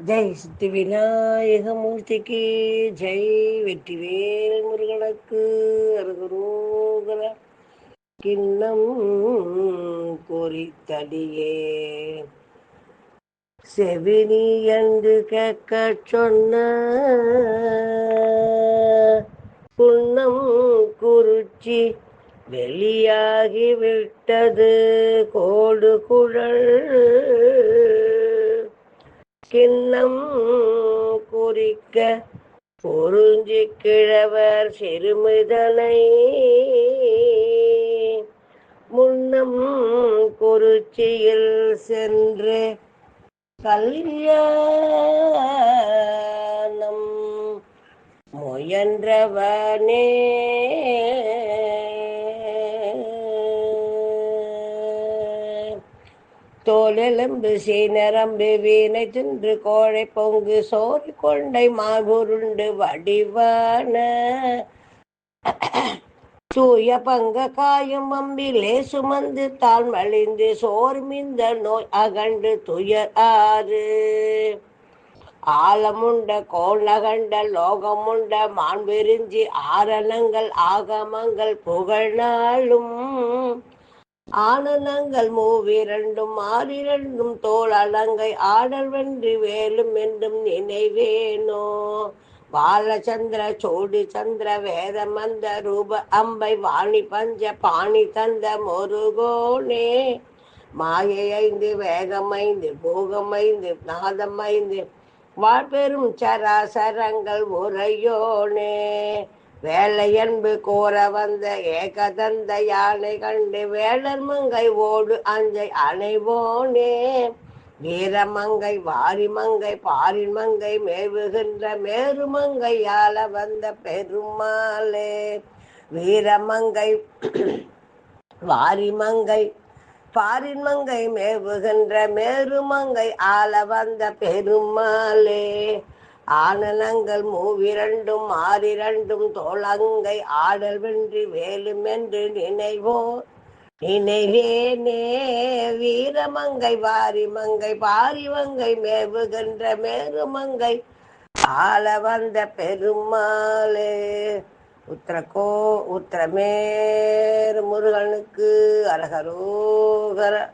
ஜெய் சித்தி விநாயகமூர்த்திக்கு ஜெய் வெற்றிவேல் முருகனுக்கு அருகரோகர கிண்ணம் குறித்தடியே செவினி என்று கேட்க சொன்ன குன்னம் குறிச்சி வெளியாகி விட்டது கோடு குழல் கிண்ணம் குறிக்க பொருஞ்சி கிழவர் சிறுமிதனை. முன்னம் குறிச்சியில் சென்று கல்யாணம் முயன்றவனே. தோலெலும்பு சீனரம்பு வீணை தின்று கோழை பொங்கு சோறு கொண்டை மாகுருண்டு வடிவான. தூய பங்க காயும் அம்பிலே சுமந்து தான் மலிந்து சோர்மிந்த நோய் அகண்டு துயர் ஆறு. ஆலமுண்ட கோணகண்ட லோகமுண்ட மான் விரிஞ்சி ஆரணங்கள் ஆகமங்கள் புகழ்நாளும் ஆனந்தங்கள் மூவிரண்டும் ஆறிரண்டும் தோல் அலங்கை ஆடல் வென்று வேலும் என்றும் நினைவேனோ? பாலச்சந்திர சோடி சந்திர வேத மந்த ரூப அம்பை வாணி பஞ்ச பாணி தந்த முருகோனே. மாயை ஐந்து வேகமைந்து போகமைந்து நாதமைந்து வாழ்பெரும் சராசரங்கள் உரையோனே வேலையன்பு கோர வந்த ஏகதந்த யானை கண்டு வேளர் மங்கை ஓடு அஞ்சை அணைவோனே வீரமங்கை வாரிமங்கை பாரின் மங்கை மேவுகின்ற மேருமங்கை ஆள வந்த பெருமாளே. வீரமங்கை வாரிமங்கை பாரின் மங்கை மேவுகின்ற மேருமங்கை ஆள வந்த பெருமாளே. ஆனனங்கள் மூவிரண்டும் ஆறிரண்டும் தோளங்கை ஆடல் வென்று வேலும் என்று நினைவோ நினைவேனே வீரமங்கை வாரிமங்கை பாரிமங்கை மேவுகின்ற மேருமங்கை ஆள வந்த பெருமாளே. உத்திரக்கோ உத்திரமேர் முருகனுக்கு அரகரோகர.